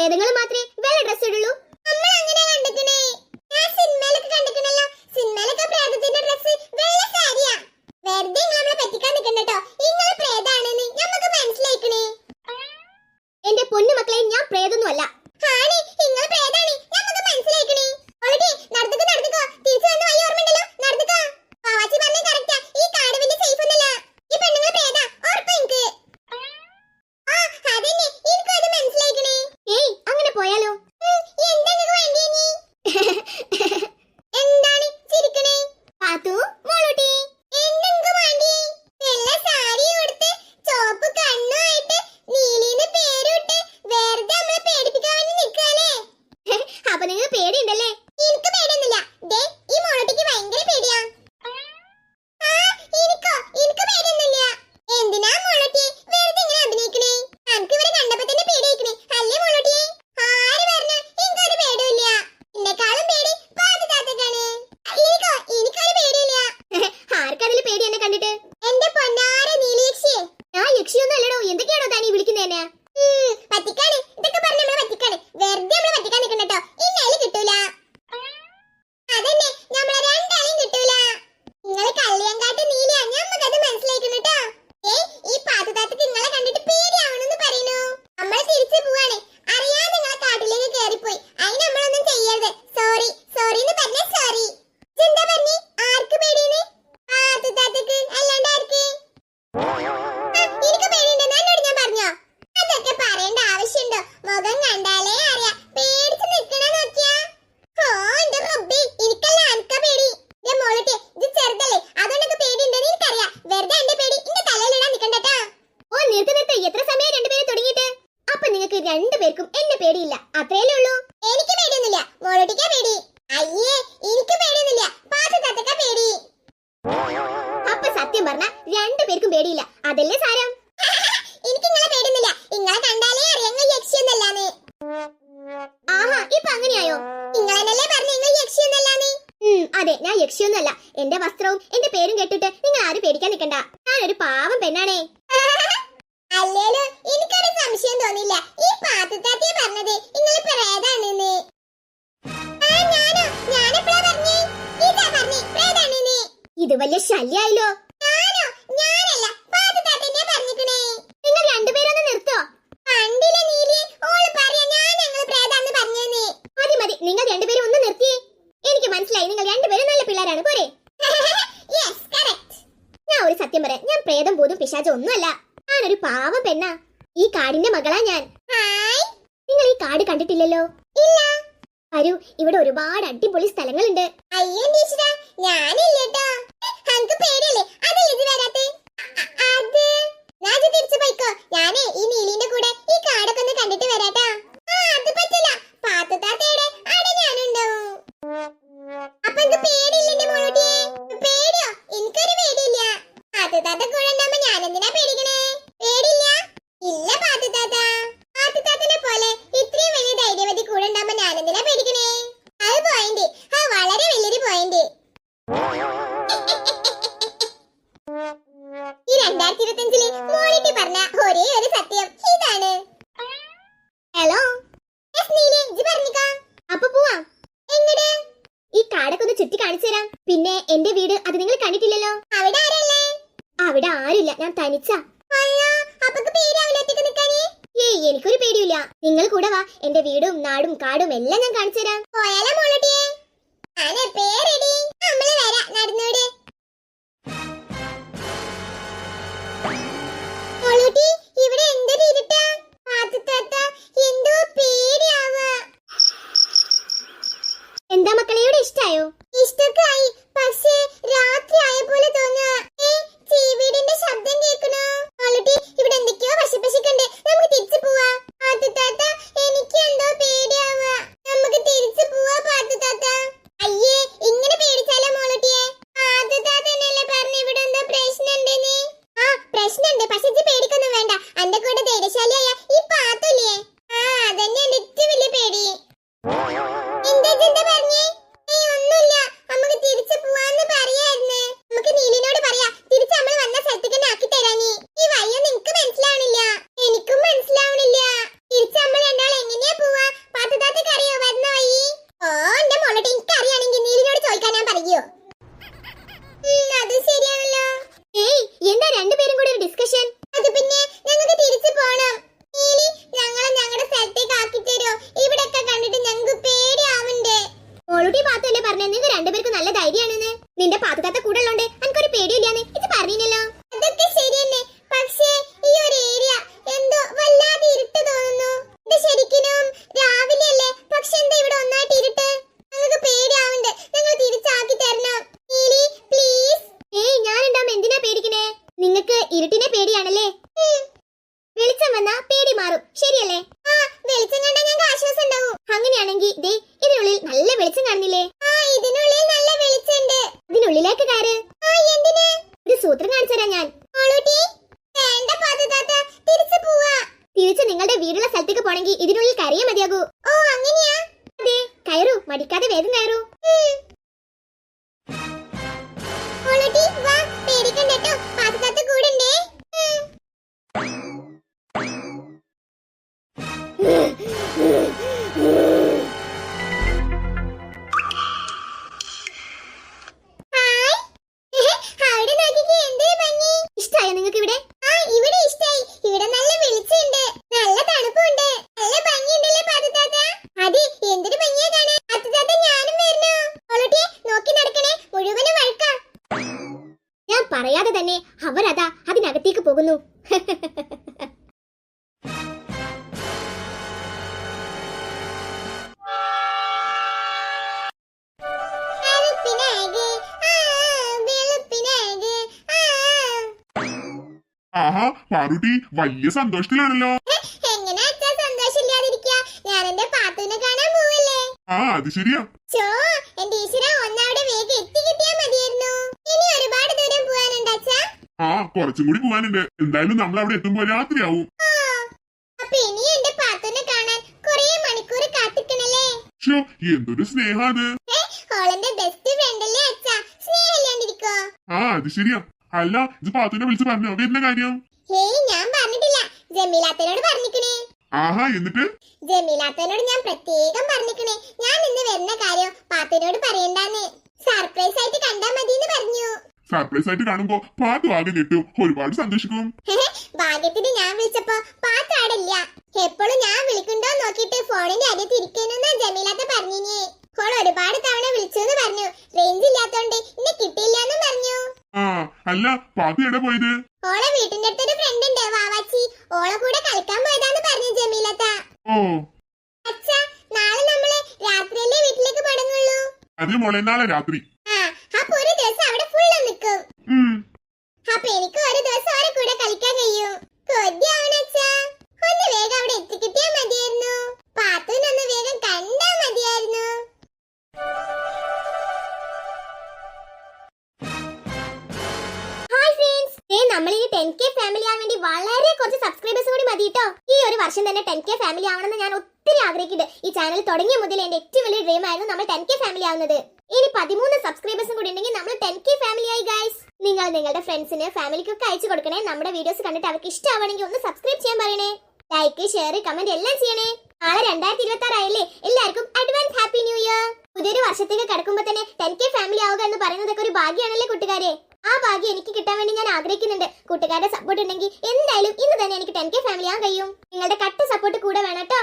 വേദങ്ങൾ മാത്രമേ വെള്ള ഡ്രസ് ഇടുള്ളൂ. അയ്യേ എനിക്ക് പേടിയൊന്നുമില്ല. പാച്ച പേടി. അപ്പൊ സത്യം പറഞ്ഞ രണ്ടുപേർക്കും പേടിയില്ല. അതല്ലേ സാരം? എനിക്ക് ഇങ്ങളെ പേടിയൊന്നുമില്ല. ഇങ്ങളെ കണ്ടാലേ അറിയങ്ങൾ യക്ഷിയൊന്നല്ലാന്ന് ആഹാ ഇപ്പൊ അങ്ങനെയായോ? ഇങ്ങളെന്നല്ലേ പറഞ്ഞു നിങ്ങൾ യക്ഷിയൊന്നല്ലാന്ന് അതെ ഞാൻ യക്ഷിയൊന്നുമല്ല എന്റെ വസ്ത്രവും എന്റെ പേരും കേട്ടിട്ട് നിങ്ങൾ ആരും പേടിക്കാൻ നിൽക്കണ്ട. ഞാനൊരു പാവം പെണ്ണാണേ. അല്ലേലും എനിക്കൊരു സംശയം തോന്നില്ല ഈ പാത്തുത്താത്തിയെ പറഞ്ഞത്. നിങ്ങൾ പ്രേതാണെന്ന് ഇത് വലിയ ശല്യായല്ലോ. ഞാനോ? ഞാനല്ല. നിങ്ങൾ നിർത്തോ. ഞാൻ മതി നിങ്ങൾ രണ്ടുപേരും ഒന്ന് നിർത്തിയേ എനിക്ക് മനസ്സിലായി. നിങ്ങൾ രണ്ടുപേരും നല്ല ഞാൻ ഒരു സത്യം പറയാം. ഞാൻ പാവം പെണ്ണാ. ഈ കാടിന്റെ മകളാ ഞാൻ. നിങ്ങൾ ഈ കാട് കണ്ടിട്ടില്ലല്ലോ? ഇല്ല. ഇവിടെ ഒരുപാട് അടിപൊളി സ്ഥലങ്ങളുണ്ട്. അയ്യോ ഞാനില്ലട്ടോ അനക്ക് പേടിയല്ലേ? അതല്ലേ ഇത് വരാത്തെ? അത്. രാജ തിരിച്ചു പോയിക്കോ. ഞാനേ ഈ നീലിന്റെ കൂടെ ഈ കാടൊക്കെ ഒന്ന് കണ്ടിട്ട് വരാട്ടെ. കാണിച്ചു തരാം. പിന്നെ എന്റെ വീട് അത് നിങ്ങൾ കണ്ടിട്ടില്ലല്ലോ? അവിടെ ആരല്ലേ? അവിടെ ആരുമില്ല. ഞാൻ തനിച്ചാ. ഏയ് എനിക്കൊരു പേടിയില്ല നിങ്ങൾ കൂടെ വാ. എന്റെ വീടും നാടും കാടും എല്ലാം ഞാൻ കാണിച്ചു തരാം. പോയാലോ മോളോട്ടിയെ? പേരെടി. നമ്മൾ ഇതിനുള്ളിൽ കയറിയേ മതിയാകൂ. ഓ അങ്ങനെയാ. അതെ കയറൂ മടിക്കാതെ വേഗം കയറൂ. തന്നെ അവരതാ അതിനകത്തേക്ക് പോകുന്നു. ആഹാ പാറുട്ടി വലിയ സന്തോഷത്തിലാണല്ലോ. എങ്ങനെ അച്ഛാ ഞാൻ എന്റെ പാത്തുനെ കാണാൻ പോവല്ലേ? ആ അത് ശരിയാ. ചോ എന്റെ ഈശ്വര ഒന്നാവിടെ വേഗം എത്തി കിട്ടിയാ മതിയായിരുന്നു ഇനി ഒരുപാട് ദൂരം പോവാനുണ്ട് അച്ഛാ ആ കുറച്ചും കൂടി പോവാനുണ്ട്. എന്തായാലും നമ്മൾ അവിടെ എത്തുമ്പോ രാത്രിയാവും. ഷോ എന്തൊരു അച്ഛാ? ആ അത് ശരിയാ. അല്ല ഇത് പാത്തുനെ വിളിച്ച് പറഞ്ഞോ. വരുന്ന കാര്യം? ഞാൻ പറഞ്ഞിട്ടില്ല. ജമീലാത്തനോട് പറഞ്ഞിക്കണേ. ആഹാ എന്നിട്ട്? ജമീലാത്തനോട് ഞാൻ പ്രത്യേകം പറഞ്ഞിക്കണേ. ഞാൻ ഇന്ന് വരുന്ന കാര്യം പാത്തനോട് പറയണ്ടെന്ന്. സർപ്രൈസ് ആയിട്ട് കണ്ടാ മതിന്ന് പറഞ്ഞു. സർപ്രൈസ് ആയിട്ട് കാണുമ്പോ പാത്തു ആകെ കിട്ടും ഒരുപാട് സന്തോഷിക്കും. ഭാഗ്യത്തിന് ഞാൻ വിളിച്ചപ്പോ പാത്താടില്ല എപ്പോഴും ഞാൻ വിളിക്കണ്ടോ നോക്കിയിട്ട് ഫോണിന്റെ അരിയത്ത് ഇരിക്കുന്നെന്നാ ജമീലാത്ത പറഞ്ഞിനി. ഫോൺ ഒരുപാട് തവണ വിളിച്ചു എന്ന് പറഞ്ഞു. റേഞ്ച് ഇല്ലാത്തോണ്ട് ഇന്നെ കിട്ടിയില്ലെന്നും പറഞ്ഞു. ആ അല്ല പാത്തു എവിടെ പോയത്? ഓളെ വീട്ടിന്റെ അടുത്തൊരു ഫ്രണ്ട് ഉണ്ട് വാവാച്ചി. ഓളെ കൂടെ കളിക്കാൻ പോയതാന്ന് പറഞ്ഞു ജമീലത്ത ഓ. അച്ഛാ നാളെ നമ്മൾ രാത്രിയല്ലേ വീട്ടിലേക്ക് മടങ്ങുള്ളൂ? അതെ മോളെ നാളെ രാത്രി. ആ അപ്പൊ ഒരു ദിവസം ഉം. അപ്പൊ എനിക്ക് ഒരു ദിവസം അവരെ കൂടെ കളിക്കാൻ കഴിയും. ഒന്ന് വേഗം അവിടെ എത്തിക്കിട്ടിയാ മതിയായിരുന്നു. പാത്തുനൊന്ന് വേഗം കണ്ടാ മതിയായിരുന്നു. നമ്മൾ ഈ 10k ഫാമിലി ആവാൻ വേണ്ടി വളരെ കുറച്ച് സബ്സ്ക്രൈബേഴ്സ് കൂടി മതി ട്ടോ ഈ ഒരു വർഷം തന്നെ 10k ഫാമിലി ആവണമെന്ന് ഞാൻ ഒത്തിരി ആഗ്രഹിക്കുന്നുണ്ട്. ഈ ചാനൽ തുടങ്ങിയ മുതൽ എന്റെ ഏറ്റവും വലിയ ഡ്രീം ആയിരുന്നു നമ്മൾ 10k ഫാമിലി ആവുന്നത്. ഇനി പതിമൂന്ന് സബ്സ്ക്രൈബേഴ്സും കൂടി ഉണ്ടെങ്കിൽ നമ്മൾ 10k ഫാമിലി ആയി ഗൈസ് നിങ്ങൾ നിങ്ങളുടെ ഫ്രണ്ട്സിന് ഫാമിലിക്കൊക്കെ അയച്ചു കൊടുക്കണേ. നമ്മുടെ വീഡിയോസ് കണ്ടിട്ട് അവർക്ക് ഇഷ്ടമാണെങ്കിൽ ഒന്ന് സബ്സ്ക്രൈബ് ചെയ്യാൻ പറയണേ. ലൈക്ക് ഷെയർ കമന്റ് എല്ലാം ചെയ്യണേ. നാളെ രണ്ടായിരത്തി ഇരുപത്തി ആറായല്ലേ എല്ലാവർക്കും അഡ്വാൻസ് ഹാപ്പി ന്യൂ ഇയർ പുതിയൊരു വർഷത്തേക്ക് കടക്കുമ്പോൾ തന്നെ 10k ഫാമിലി ആവുക എന്ന് പറയുന്നതൊക്കെ ഒരു ഭാഗ്യമാണല്ലേ കൂട്ടുകാരെ? ആ ഭാഗ്യം എനിക്ക് കിട്ടാൻ വേണ്ടി ഞാൻ ആഗ്രഹിക്കുന്നുണ്ട്. കൂട്ടുകാരുടെ സപ്പോർട്ട് ഉണ്ടെങ്കിൽ എന്തായാലും ഇന്ന് തന്നെ എനിക്ക് ടെൻ കെ ഫാമിലി ആകാൻ കഴിയും. നിങ്ങളുടെ കട്ട സപ്പോർട്ട് കൂടെ വേണം കേട്ടോ.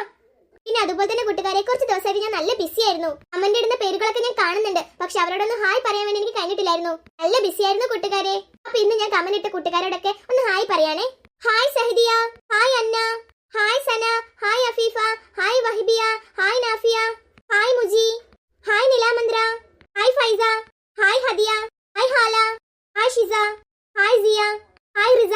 പിന്നെ അതുപോലെ തന്നെ കൂട്ടുകാരെ കുറച്ച് ദിവസമായിട്ട് ഞാൻ നല്ല ബിസി ആയിരുന്നു. അമ്മന്റെ ഇടുന്ന പേരുകളൊക്കെ ഞാൻ കാണുന്നുണ്ട്. പക്ഷെ അവരോടൊന്ന് ഹായ് പറയാൻ വേണ്ടി എനിക്ക് കഴിഞ്ഞിട്ടില്ലായിരുന്നു. നല്ല ബിസി ആയിരുന്നു കൂട്ടുകാരെ. അപ്പൊ ഇന്ന് ഞാൻ കമന്റ് ഇട്ട കൂട്ടുകാരോടൊക്കെ ഒന്ന് ഹായ് പറയാനേ. Hi Sahadiya. Hi Anna. Hi Sana. Hi Afeefa. Hi Wahibiya. Hi Nafiya. Hi Muji. Hi Nilamandra hi Faisa. Hi Hadiya. Hi Hala. Hi Shiza. Hi Siya. Hi Riza.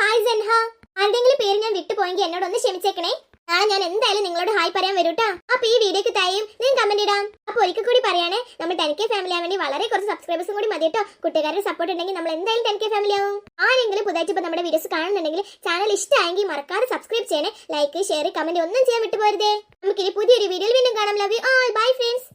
Hi Senha. ആരുടെങ്കിലും പേര് ഞാൻ വിട്ടുപോയെങ്കിൽ എന്നോടൊന്ന് ക്ഷമിച്ചേക്കണേ. നാളെ ഞാൻ എന്തായാലും നിങ്ങളോട് hi പറയാൻ വരൂട്ടാ. അപ്പൊ ഈ വീഡിയോക്ക് തായും ഞാൻ കമന്റ് ഇടാം. അപ്പൊ ഒരിക്കൽ കൂടി പറയാനേ നമ്മൾ ടെൻ കെ ഫാമിലി ആവാൻ വേണ്ടി വളരെ കുറച്ച് സബ്സ്ക്രൈബേഴ്സും കൂടി മതി കേട്ടോ. കൂട്ടുകാരുടെ സപ്പോർട്ട് ഉണ്ടെങ്കിൽ നമ്മൾ എന്തായാലും ടെൻ കെ ഫാമിലി ആവും. ആരെങ്കിലും പുതുതായിട്ട് നമ്മുടെ വീഡിയോസ് കാണുന്നുണ്ടെങ്കിൽ ചാനൽ ഇഷ്ടമായെങ്കിൽ മറക്കാതെ സബ്സ്ക്രൈബ് ചെയ്യണേ. ലൈക്ക് ഷെയർ കമന്റ് ഒന്നും ചെയ്യാൻ വിട്ടുപോരുതേ. നമുക്കിനി പുതിയൊരു വീഡിയോയിൽ വീണ്ടും കാണാം. Love you all bye friends